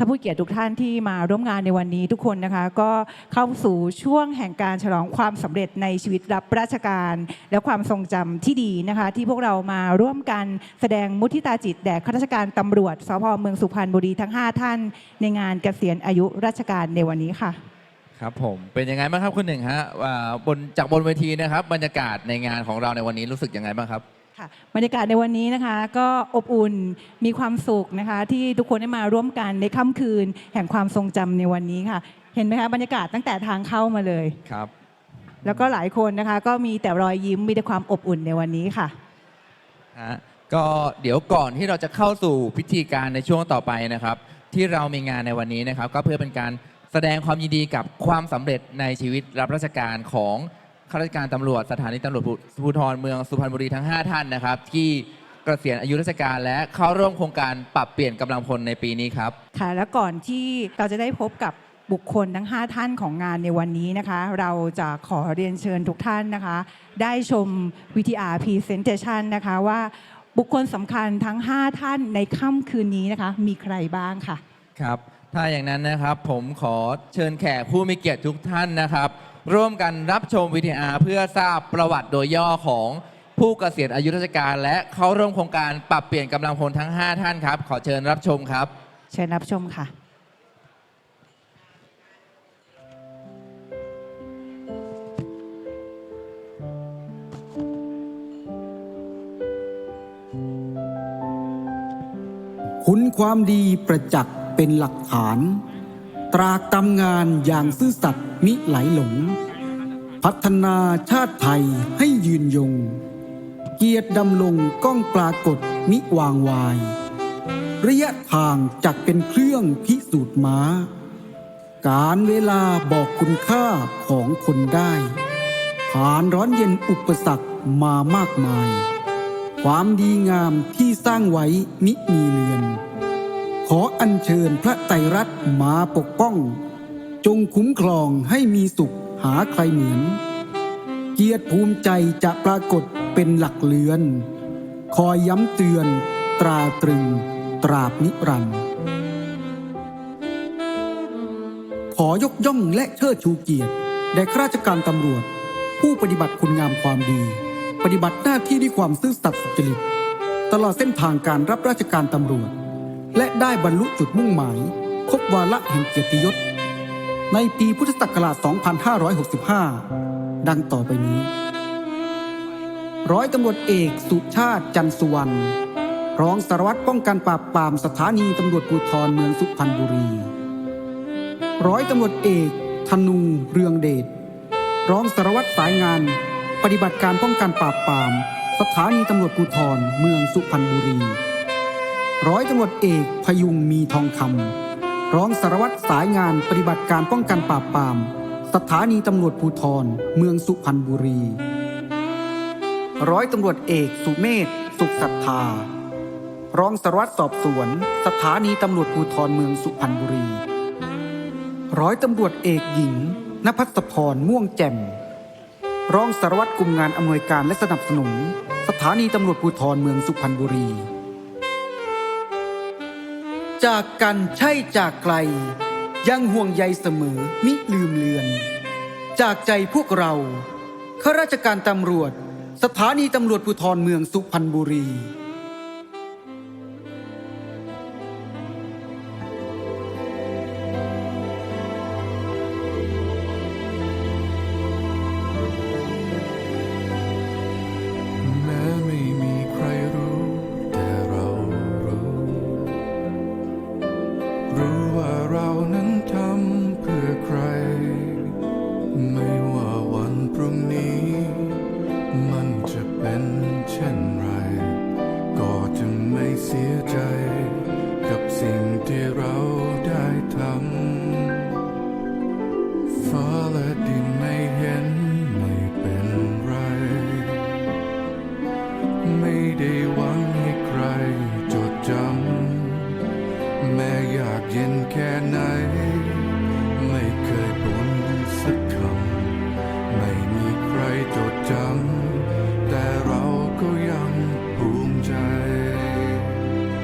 ท่านผู้เกียรติทุกท่านที่มาร่วมงานในวันนี้ทุกคนนะคะ ก็เข้าสู่ช่วงแห่งการฉลองความสำเร็จในชีวิตรับราชการ และความทรงจำที่ดีนะคะ ที่พวกเรามาร่วมกันแสดงมุทิตาจิตแด่ข้าราชการตำรวจสพเมืองสุพรรณบุรีทั้ง 5 ท่าน ในงานเกษียณอายุราชการในวันนี้ค่ะครับผมเป็นยังไงบ้างครับคุณหนึ่งฮะอ่าบนจากบนเวทีนะครับ บรรยากาศในงานของเราในวันนี้รู้สึกยังไงบ้างครับ ค่ะบรรยากาศในวันนี้นะคะ ก็อบอุ่นมีความสุขนะคะ ที่ทุกคนได้มาร่วมกันในค่ำคืน แห่งความทรงจำในวันนี้ค่ะ เห็นไหมคะบรรยากาศตั้งแต่ทางเข้ามาเลย ครับ แล้วก็หลายคนนะคะ ก็มีแต่รอยยิ้มมีแต่ความอบอุ่นในวันนี้ค่ะ ฮะก็เดี๋ยวก่อนที่เราจะเข้าสู่พิธีการในช่วงต่อไปนะครับ ที่เรามีงานในวันนี้นะครับ ก็เพื่อเป็นการแสดงความยินดีกับความสำเร็จในชีวิตรับราชการของ ข้าราชการตำรวจสถานีตำรวจภูธรเมืองสุพรรณบุรีทั้ง 5 ท่านนะครับ ที่เกษียณอายุราชการและเข้าร่วมโครงการปรับเปลี่ยนกำลังพลในปีนี้ครับ ค่ะแล้วก่อนที่เราจะได้พบกับบุคคลทั้ง 5 ท่านของงานในวันนี้นะคะ เราจะขอเรียนเชิญทุกท่านนะคะ ได้ชม VTR Presentation นะคะว่าบุคคลสำคัญทั้ง 5 ท่านในค่ำคืนนี้นะคะ มีใครบ้างค่ะ ครับ ถ้าอย่างนั้นนะครับผมขอเชิญแขกผู้มีเกียรติทุกท่านนะครับ ร่วมกันรับชมวิดีอาร์เพื่อทราบประวัติโดยย่อของผู้เกษียณอายุราชการ และเข้าร่วมโครงการปรับเปลี่ยนกำลังพลทั้ง 5 ท่านครับ ขอเชิญรับชมครับ เชิญรับชมค่ะ คุณความดีประจักษ์เป็นหลักฐาน ตรากตำงานอย่างซื่อสัตย์ มิไหลหลง พัฒนาชาติไทยให้ยืนยง เกียรติดำลงก้องปรากฏมิวางวาย ระยะทางจักเป็นเครื่องพิสูจน์ม้า การเวลาบอกคุณค่าของคนได้ ผ่านร้อนเย็นอุปสรรคมามากมาย ความดีงามที่สร้างไว้มิมีเลือน ขออัญเชิญพระไตรรัตน์มาปกป้อง จงคุ้มครองให้มีสุขหาใครเหมือน เกียรติภูมิใจจะปรากฏเป็นหลักเลือน คอยย้ำเตือน ตราตรึง ตราบนิรันดร์ขอยกย่องและเชิดชูเกียรติแด่ข้าราชการตำรวจ ผู้ปฏิบัติคุณงามความดี ปฏิบัติหน้าที่ด้วยความซื่อสัตย์สุจริต ตลอดเส้นทางการรับราชการตำรวจ และได้บรรลุจุดมุ่งหมาย ครบวาระแห่งเกียรติยศ ในปีพุทธศักราช 2565 ดังต่อไปนี้ ร้อยตำรวจเอกสุชาติจันทร์สุวรรณ รองสารวัตรป้องกันปราบปรามสถานีตำรวจภูธรเมืองสุพรรณบุรี ร้อยตำรวจเอกธนูเรืองเดช รองสารวัตรสายงาน ปฏิบัติการป้องกันปราบปราม สถานีตำรวจภูธรเมืองสุพรรณบุรี ร้อยตำรวจเอกพยุงมีทองคำ รองสารวัตรสายงานปฏิบัติการป้องกันปราบปราม สถานีตำรวจภูธรเมืองสุพรรณบุรี ร้อยตำรวจเอกสุเมธสุขศรัทธา รองสารวัตรสอบสวน สถานีตำรวจภูธรเมืองสุพรรณบุรี ร้อยตำรวจเอกหญิงนภัสพรม่วงแจ่มรองสารวัตรกลุ่มงานอำนวยการและสนับสนุน สถานีตำรวจภูธรเมืองสุพรรณบุรี จากกันใช่จากไกล ยังห่วงใยเสมอมิลืมเลือน จากใจพวกเราข้าราชการตำรวจ สถานีตำรวจภูธรเมืองสุพรรณบุรี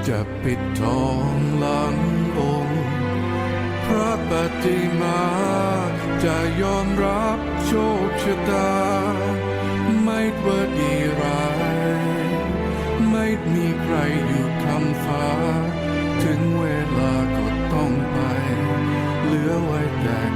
จะปิดทองหลังองค์ พระปฏิมาจะยอมรับโชคชะตา ไม่ว่าดีร้าย ไม่มีใครอยู่คำฟ้า ถึงเวลาก็ต้องไป เหลือไว้แต่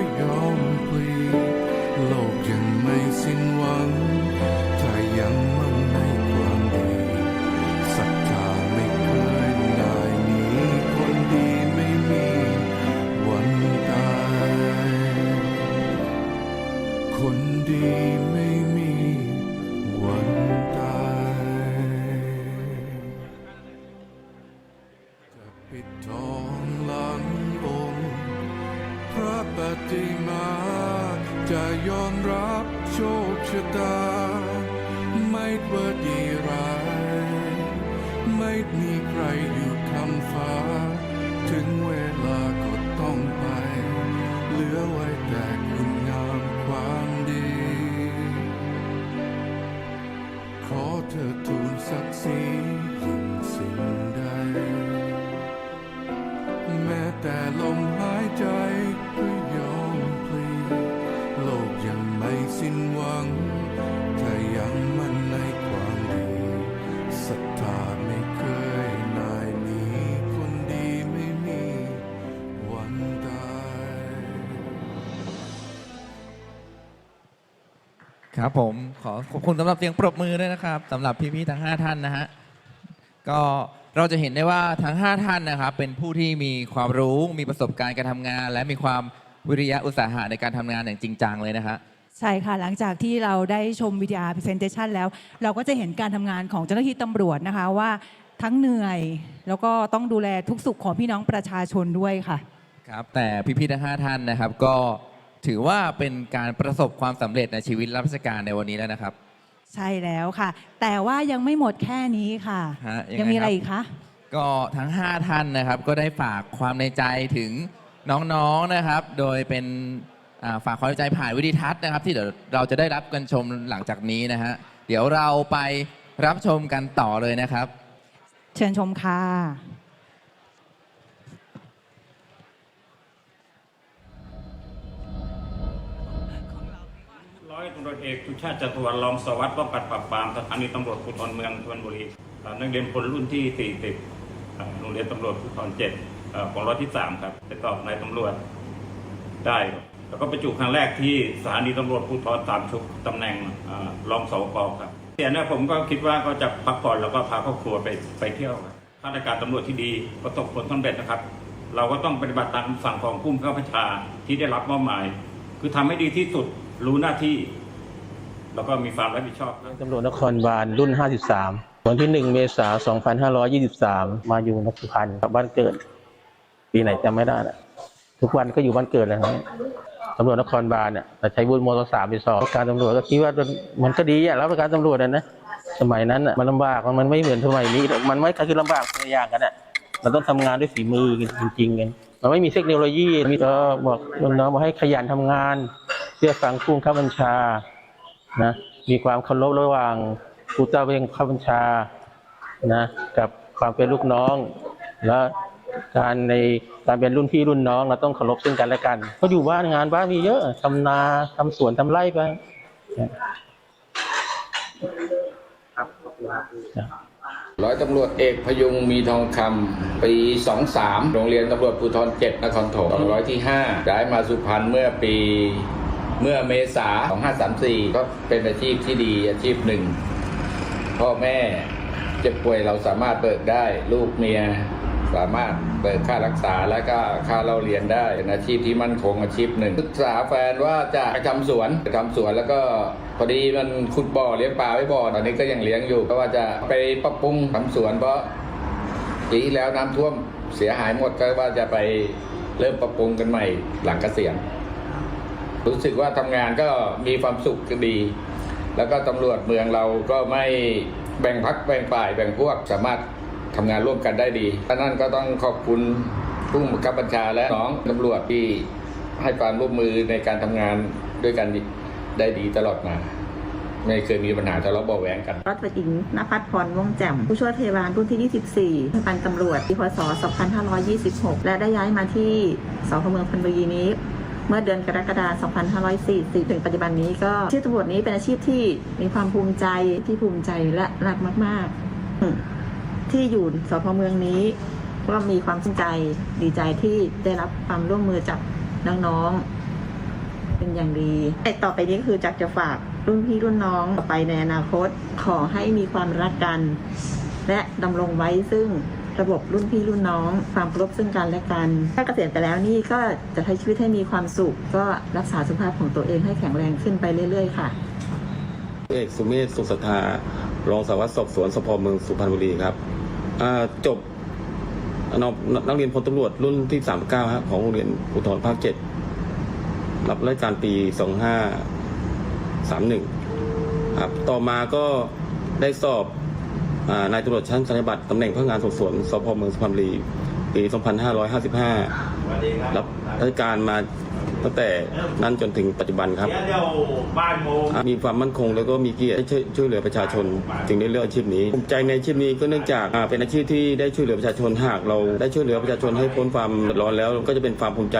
ม่มีใครอยู่คำฟ้า ถึงเวลาก็ต้องไป เหลือไว้แต่คุณงามความดี ขอเธอทูลศักดิ์ศรียิ่งสิ่งใด แม้แต่ลมหายใจก็ยอมพลีโลกยังไม่สิ้นหวัง ถ้ายังมันใน รัทธาไม่เคยนายนีคนดีไม่มีวันตายครับผมขอขอบคุณสำหรับเสียงปรบมือด้วยนะครับสำหรับพี่ๆทั้ง 5 ท่านนะฮะก็เราจะเห็นได้ว่าทั้ง 5 ท่านนะครับเป็นผู้ที่มีความรู้มีประสบการณ์การทำงาน และมีความวิริยะอุตสาหะในการทำงานอย่างจริงจังเลยนะฮะ ใช่ค่ะ หลังจากที่เราได้ชมวิดีอาร์พรีเซนเตชันแล้ว เราก็จะเห็นการทำงานของเจ้าหน้าที่ตำรวจนะคะว่าทั้งเหนื่อย แล้วก็ต้องดูแลทุกสุขของพี่น้องประชาชนด้วยค่ะ ครับแต่พี่ๆทั้ง5ท่านนะครับ ก็ถือว่าเป็นการประสบความสำเร็จในชีวิตรับราชการในวันนี้แล้วนะครับ ใช่แล้วค่ะ แต่ว่ายังไม่หมดแค่นี้ค่ะ ฮะยังไง ยังมีอะไรครับอีกคะ ก็ทั้ง 5 ท่านนะครับ ก็ได้ฝากความในใจถึงน้องๆนะครับ โดยเป็น อ่าฝากความในใจผ่านวิดีทัศน์นะครับ ที่เดี๋ยวเราจะได้รับกันชมหลังจากนี้นะฮะเดี๋ยวเราไปรับชมกันต่อเลยนะครับ เชิญชมค่ะ ร้อยตำรวจเอกสุชาติจตุวรรณรองสารวัสดิ์ป้องกันปราบปรามสถานีตำรวจภูธรเมืองชลบุรีอ่านักเรียนพลรุ่นที่ 40อ่าโรงเรียนตำรวจภูธร7อ่าของร้อยที่ 3 ครับไปสอบนายตำรวจได้ แล้วก็ไปจุครั้งแรกที่สถานีตำรวจภูธรสามชุกตำแหน่งอรองสวกครับเสียนี่ยผมก็คิดว่าก็จะพักผ่อนแล้วก็พาครอบครัวไปไปเที่ยวครับข้าราชการตำรวจที่ดีประสบผลสำเร็จนะครับ เราก็ต้องปฏิบัติตามคำสั่งของผู้บังคับบัญชาที่ได้รับมอบหมาย คือทำให้ดีที่สุดรู้หน้าที่ แล้วก็มีความรับผิดชอบครับ ตำรวจนครบาลรุ่น 53 วันที่ 1 เมษายน 2523 มาอยู่นครพันธ์ครับบ้านเกิด ปีไหนจำไม่ได้นะทุกวันก็อยู่บ้านเกิดเลยครับ ตำรวจนครบาลเนี่ยแต่ใช้บุญมสามไปสอบการตำรวจก็คิดว่ามันก็ดีอะรับการตำรวจนะนะสมัยนั้นอะมันลำบากมันไม่เหมือนสมัยนี้ มันไม่คือลำบากตัวอย่างกันอะมันต้องทำงานด้วยฝีมือกันจริงๆกันมันไม่มีเทคโนโลยีมีก็บอกน้องๆบอกให้ขยันทำงานชื่อฟังผู้บังคับบัญชานะมีความเคารพระหว่างผู้ใต้บังคับบัญชานะกับความเป็นลูกน้องและ การในการเป็นรุ่นพี่รุ่นน้องเราต้องเคารพซึ่งกันและกันก็อยู่บ้านงานบ้านมีเยอะทำนาทำสวนทำไร่ไปร้อยตำรวจเอกพยุงมีทองคำปี 23 โรงเรียนตำรวจภูธร7นครถมร้อยที่5ย้ายมาสุพรรณเมื่อปีเมื่อเมษา2534 ก็เป็นอาชีพที่ดีอาชีพหนึ่ง พ่อแม่เจ็บป่วยเราสามารถเบิกได้ ลูกเมีย สามารถเบิกค่ารักษาและก็ค่าเราเรียนได้เป็นอาชีพที่มั่นคงอาชีพหนึ่งศึกษาแฟนว่าจะทำสวนทำสวนแล้วก็พอดีมันขุดบ่อเลี้ยงปลาไว้บ่อตอนนี้ก็ยังเลี้ยงอยู่ก็ว่าจะไปปรับปรุงทำสวนเพราะปีที่แล้วน้ำท่วมเสียหายหมดก็ว่าจะไปเริ่มปรับปรุงกันใหม่หลังเกษียณรู้สึกว่าทำงานก็มีความสุขดี แล้วก็ตำรวจเมืองเราก็ไม่แบ่งพักแบ่งฝ่ายแบ่งพวกสามารถ ทำงานร่วมกันได้ดีดังนั้นก็ต้องขอบคุณผู้บังคับบัญชาและน้องตำรวจที่ให้ความร่วมมือในการทำงานด้วยกันได้ดีตลอดมาไม่เคยมีปัญหาทะเลาะเบาแหวงกันรัฐหญิงนภัสพรม่วงแจ่มผู้ช่วยพยาบาลรุ่นที่ 24พันตำรวจปีพศ 2526 และได้ย้ายมาที่สพเมืองพันบุรีนี้ เมื่อเดือนกรกฎาคม 2540ถึงปัจจุบันนี้ก็ชีพตำรวจนี้เป็นอาชีพที่มีความภูมิใจที่ภูมิใจและรักมาก ๆ ที่อยู่สพเมืองนี้ก็มีความสนใจดีใจที่ได้รับความร่วมมือจากน้องๆเป็นอย่างดีแต่ต่อไปนี้คือจากจะฝากรุ่นพี่รุ่นน้องต่อไปในอนาคตขอให้มีความรักกัน และดำรงไว้ซึ่งระบบรุ่นพี่รุ่นน้องความเคารพซึ่งกันและกัน ถ้าเกษียณไปแล้วนี่ก็จะใช้ชีวิตให้มีความสุข ก็รักษาสุขภาพของตัวเองให้แข็งแรงขึ้นไปเรื่อย ๆ ค่ะเอกสุเมธสุขศรัทธารองสารวัตรสอบสวนสพเมืองสุพรรณบุรีครับ จบนอกนักเรียนพลตำรวจรุ่นที่ 39ฮะของโรงเรียนอุทธรภาค7รับราชการปี 2531ครับต่อมาก็ได้สอบอานายตำรวจชั้นสัญญาบัตรตำแหน่งพนักงานสอบสวนสพเมืองสุพรรณบุรีปี 2555 รับราชการมา ตั้งแต่นั้นจนถึงปัจจุบันครับ มีความมั่นคงแล้วก็มีเกียรติได้ช่วยช่วยเหลือประชาชน จึงได้เลือกอาชีพนี้ภูมิใจในอาชีพนี้ก็เนื่องจากอ่าเป็นอาชีพที่ได้ช่วยเหลือประชาชนหากเราได้ช่วยเหลือประชาชนให้พ้นความเดือดร้อนแล้ว ก็จะเป็นความภูมิใจ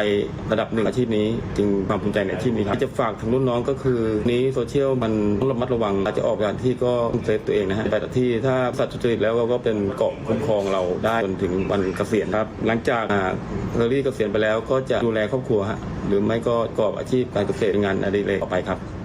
ระดับหนึ่งอาชีพนี้ จึงความภูมิใจในอาชีพนี้ครับจะฝากถึงรุ่นน้องก็คือ นี้โซเชียลมันต้องระมัดระวังอาจจะออกจากที่ก็ต้องเซฟตัวเองนะฮะไปแต่ที่ถ้าสัตว์สุจริตแล้วก็เป็นเกราะคุ้มครองเราได้จนถึงวันเกษียณครับ หลังจากอ่าเฮอรี่เกษียณไปแล้วก็จะดูแลครอบครัวฮะหรือไม่ก็ประกอบอาชีพการเกษตรงานอดิเรกต่อไปครับ